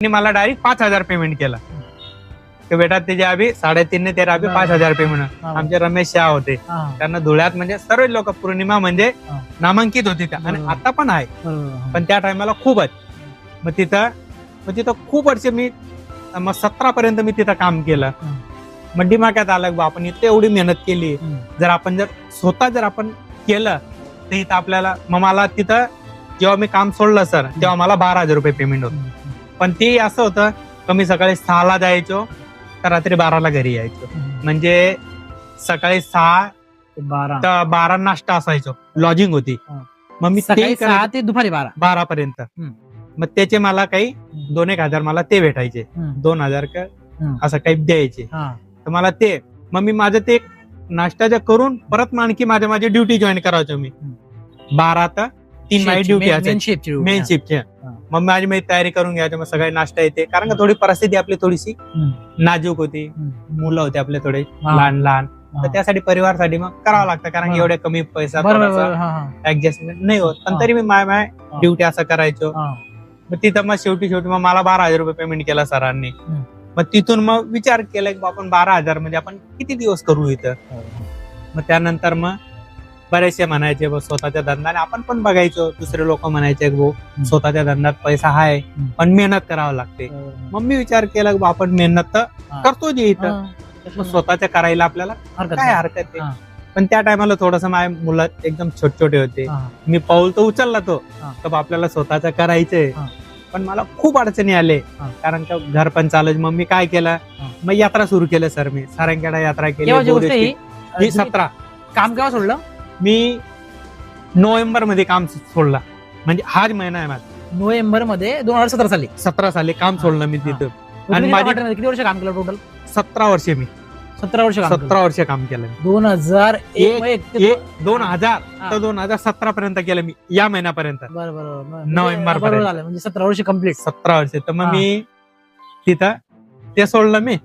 मला डायरेक्ट पाच हजार पेमेंट केला की बेटा त्याच्या आधी साडेतीनने तेरा आधी पाच हजार पेमेंट. आमचे रमेश शाह होते त्यांना धुळ्यात म्हणजे सर्व लोक पौर्णिमा म्हणजे. नामांकित होती त्या आणि. आता पण आहे. पण त्या टायमाला खूप आहेत मग तिथं मग तिथं खूप वर्ष मी मग सतरा पर्यंत मी तिथं काम केलं. मग दिमागात आलं बा आपण इथे एवढी मेहनत केली. जर आपण जर स्वतः जर आपण केलं तर इथं आपल्याला मग मला तिथं जेव्हा मी काम सोडलं सर तेव्हा मला बारा हजार रुपये पेमेंट होतं. पण ते असं होतं की मी सकाळी सहाला जायचो तर रात्री बाराला घरी यायचो. म्हणजे सकाळी सहा बारा तर बारा नाश्ता असायचो लॉजिंग होती. मग मी सकाळी सहा ते दुपारी बारा बारा पर्यंत. मग त्याचे मला काही. दोन एक हजार मला ते भेटायचे. दोन हजार का. असं काही द्यायचे. तर मला ते मग मी माझं ते नाश्त्याच्या करून परत आणखी माझ्या माझी ड्युटी जॉईन करायचो मी बारा तर तीन माझी ड्युटी असायची मेन. शिफ्टची. मग माझी मी तयारी करून घ्यायची मग सगळे नाश्ता येते कारण का थोडी परिस्थिती आपली थोडीशी. नाजूक होती. मुलं होते आपले थोडे हा. लहान लहान हा. तर त्यासाठी परिवारासाठी मग करावं लागतं कारण की हा. एवढे कमी पैसा हा, हा. ऍडजस्टमेंट नाही होत पण हा. तरी मी माय माय हा. ड्युटी असं करायचो हा. मग तिथं मग शेवटी शेवटी मग मला बारा हजार रुपये पेमेंट केला सरांनी. मग तिथून मग विचार केला की आपण बारा हजार म्हणजे आपण किती दिवस करू इथं मग त्यानंतर मग बरेचसे म्हणायचे स्वतःच्या धंद्याने आपण पण बघायचो दुसरे लोक म्हणायचे भाऊ स्वतःच्या धंद्यात पैसा आहे. पण मेहनत करावं लागते मग मी विचार केला आपण मेहनत तर हा. करतो जे इथं हा. स्वतःच्या करायला आपल्याला काय. हरकत आहे हा. पण त्या टायमाला थोडस माझ्या मुलं एकदम छोटे छोटे होते हा. मी पाऊल तर उचलला तो हा. तर आपल्याला स्वतःचं करायचंय हा. पण मला खूप अडचणी आले हा. कारण का घर पण चालू मग मी काय केलं हा. मग यात्रा सुरू केलं सर मी सारंगखेडा यात्रा केली. ही ही सतरा काम केव्हा सोडलं मी नोव्हेंबरमध्ये काम सोडला म्हणजे हाच महिना आहे माझा नोव्हेंबरमध्ये दोन हजार सतरा साली सतरा साली काम. सोडलं मी. तिथं आणि त्या माझी- हॉटेलमध्ये किती वर्ष काम केलं टोटल सतरा वर्षे मी सतरा वर्ष काम सतरा वर्ष काम केलं मी. दोन हजार एक एक- मध्ये एक ते- एक दोन हजार हा. तर दोन हजार सतरा पर्यंत केलं मी या महिन्यापर्यंत बरं बरं बरं. नोव्हेंबर बरोबर पर्यंत. झालं म्हणजे सतरा वर्ष कंप्लीट सतरा वर्ष तर मग हा. मी तिथं ते सोडलं मी